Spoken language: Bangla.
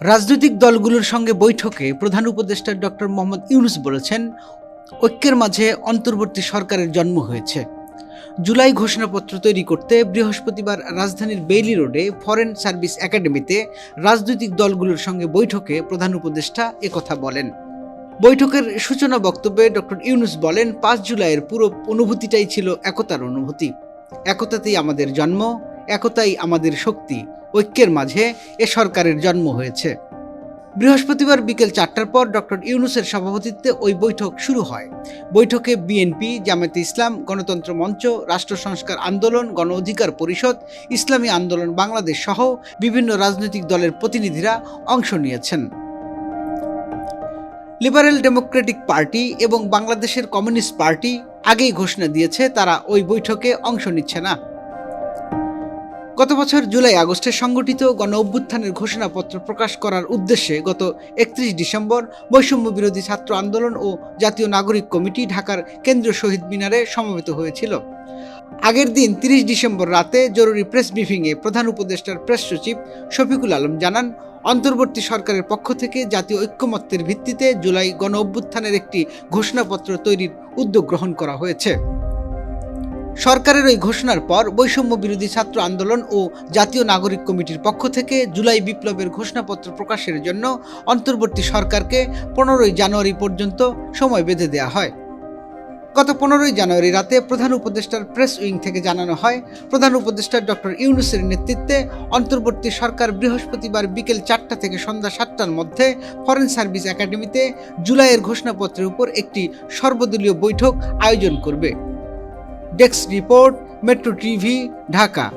রাজনৈতিক দলগুলোর সঙ্গে বৈঠকে প্রধান উপদেষ্টা ডক্টর মোহাম্মদ ইউনুস বলেছেন, ঐক্যের মাঝে অন্তর্বর্তী সরকারের জন্ম হয়েছে। জুলাই ঘোষণাপত্র তৈরি করতে বৃহস্পতিবার রাজধানীর বেইলি রোডে ফরেন সার্ভিস একাডেমিতে রাজনৈতিক দলগুলোর সঙ্গে বৈঠকে প্রধান উপদেষ্টা একথা বলেন। বৈঠকের সূচনা বক্তব্যে ডক্টর ইউনুস বলেন, পাঁচ জুলাইয়ের পুরো অনুভূতিটাই ছিল একতার অনুভূতি। একতাতেই আমাদের জন্ম, একতাই আমাদের শক্তি ঐক্যের মাঝে এ সরকারের জন্ম হয়েছে। বৃহস্পতিবার বিকেল চারটার পর ডক্টর ইউনুসের সভাপতিত্বে ওই বৈঠক শুরু হয়। বৈঠকে বিএনপি, জামায়াতে ইসলাম, গণতন্ত্র মঞ্চ, রাষ্ট্র সংস্কার আন্দোলন, গণ অধিকার পরিষদ, ইসলামী আন্দোলন বাংলাদেশ সহ বিভিন্ন রাজনৈতিক দলের প্রতিনিধিরা অংশ নিয়েছেন। লিবারেল ডেমোক্রেটিক পার্টি এবং বাংলাদেশের কমিউনিস্ট পার্টি আগেই ঘোষণা দিয়েছে, তারা ওই বৈঠকে অংশ নিচ্ছে না। গত বছর জুলাই আগস্টে সংগঠিত গণ অভ্যুত্থানের ঘোষণাপত্র প্রকাশ করার উদ্দেশ্যে গত একত্রিশ ডিসেম্বর বৈষম্য বিরোধী ছাত্র আন্দোলন ও জাতীয় নাগরিক কমিটি ঢাকার কেন্দ্রীয় শহীদ মিনারে সমবেত হয়েছিল। আগের দিন তিরিশ ডিসেম্বর রাতে জরুরি প্রেস ব্রিফিংয়ে প্রধান উপদেষ্টার প্রেস সচিব শফিকুল আলম জানান, অন্তর্বর্তী সরকারের পক্ষ থেকে জাতীয় ঐক্যমত্যের ভিত্তিতে জুলাই গণ অভ্যুত্থানের একটি ঘোষণাপত্র তৈরির উদ্যোগ গ্রহণ করা হয়েছে। সরকারের ওই ঘোষণার পর বৈষম্য বিরোধী ছাত্র আন্দোলন ও জাতীয় নাগরিক কমিটির পক্ষ থেকে জুলাই বিপ্লবের ঘোষণাপত্র প্রকাশের জন্য অন্তর্বর্তী সরকারকে পনেরোই জানুয়ারি পর্যন্ত সময় বেঁধে দেওয়া হয়। গত পনেরোই জানুয়ারি রাতে প্রধান উপদেষ্টার প্রেস উইং থেকে জানানো হয়, প্রধান উপদেষ্টা ডক্টর ইউনুসের নেতৃত্বে অন্তর্বর্তী সরকার বৃহস্পতিবার বিকেল চারটা থেকে সন্ধ্যা সাতটার মধ্যে ফরেন সার্ভিস একাডেমিতে জুলাইয়ের ঘোষণাপত্রের উপর একটি সর্বদলীয় বৈঠক আয়োজন করবে। Desk report metro TV Dhaka